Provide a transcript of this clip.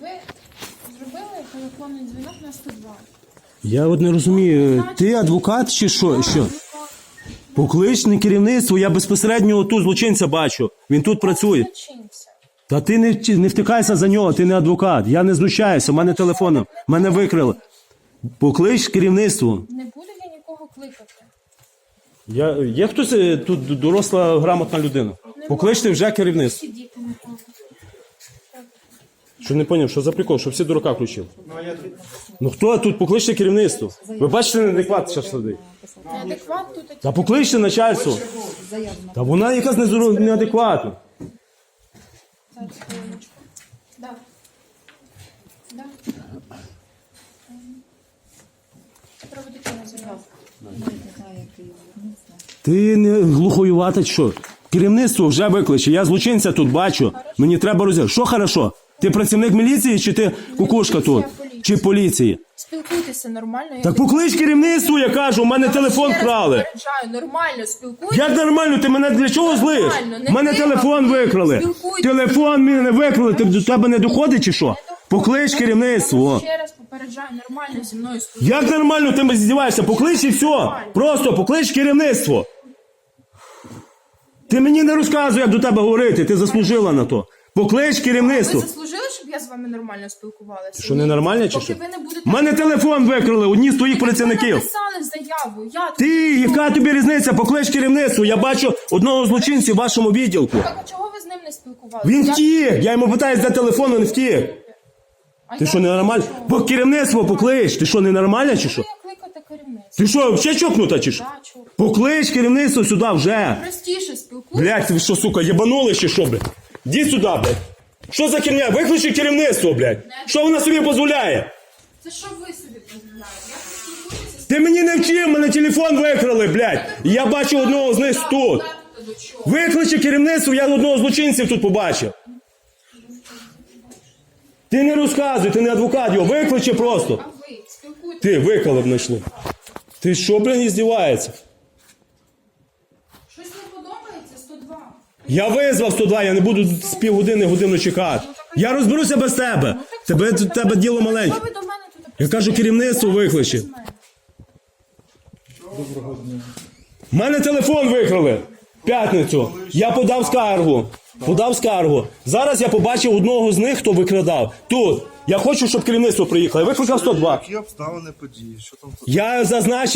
Ви зробили телефонний дзвінок на 102. Я от не розумію, ти адвокат чи що? що? Покличне керівництво, я безпосередньо тут злочинця бачу. Він тут працює. Злочинця. Та ти не, вті- не втикайся за нього, ти не адвокат. Я не знущаюся, в мене телефоном, мене викрили. Поклич керівництво. Не буду я нікого кликати. Я, є хтось е, тут доросла грамотна людина? Покличте вже керівництво. Не. Що не поняв, що за прикол, що всі дурака включили. Ну хто тут? Покличте керівництво. Ви бачите неадекват зараз сидить. Неадекват тут Та покличте начальство. Та вона якась неадекватна. Так. Да. Ти не глухоювата чи що? Керівництво вже викличе. Я злочинця тут бачу. Мені треба розібрати. Що хорошо? Ти працівник міліції чи ти кукушка тут? Чи поліції? Спілкуйтеся нормально. я Так поклич керівництво, я кажу, у мене телефон ще раз вкрали. попереджаю, нормально спілкуйтеся. Як нормально, ти мене для чого злиш? Нормально, не мене треба. телефон викрали. Спілкуйтесь. Телефон мене викрали, ти до тебе не доходить чи що? Поклич керівництво. Ще раз попереджаю, нормально зі мною спілкуйтеся. Як нормально ти здіваєшся? Поклич і все. Просто поклич керівництво. Ти мені не розказуй, як до тебе говорити, ти заслужила на то. Поклич керівництво. Ви заслужили, щоб я з вами нормально спілкувалася? Що Ні. ненормально чи Поки що? ви не будете... У мене телефон викрали, одні з твоїх Ви працівників. написали заяву, я. Ти, яка тобі різниця? Поклич керівництво. Я бачу одного з злочинців в вашому відділку. Так, а чого ви з ним не спілкувалися? Він Я- втік. Я йому питаюсь, де телефон, він втік. А Ти я- що, ненормальна? Бо керівництво поклич. Ти що, ненормальна чи що? Що кликати керівництво? Ти що, ще чокнута чи що? Да, чого? Поклич керівництво сюди вже. Простіше спілкуйтесь. Блять, ви що, сука, єбанули чи що, блядь? Іди сюди, блядь. Що за херня? Виключи керівництво, блядь. Що вона собі дозволяє? Це що ви собі дозволяєте? Я спілкуюся з Ти мені не вчив, мене телефон викрали, блядь. І я бачу одного з них тут. Та до чого? Виключи керівництво, я одного з злочинців тут побачив. Ти не розказуй, ти не адвокат його, виключи просто. А ви спілкуйтесь. Ти виколи знайшли. Ти що, блін, здівається? Щось не подобається? 102. Я визвав 102, я не буду з півгодини годину чекати. Я розберуся без тебе. Тебе, тебе діло маленьке. Я кажу, керівництво викличе. У мене телефон викрали. П'ятницю. Я подав скаргу. Подав скаргу. Зараз я побачив одного з них, хто викрадав. Тут. Я хочу, щоб керівництво приїхало. Я викликав 102. Які обставини події? Що там Я зазначив.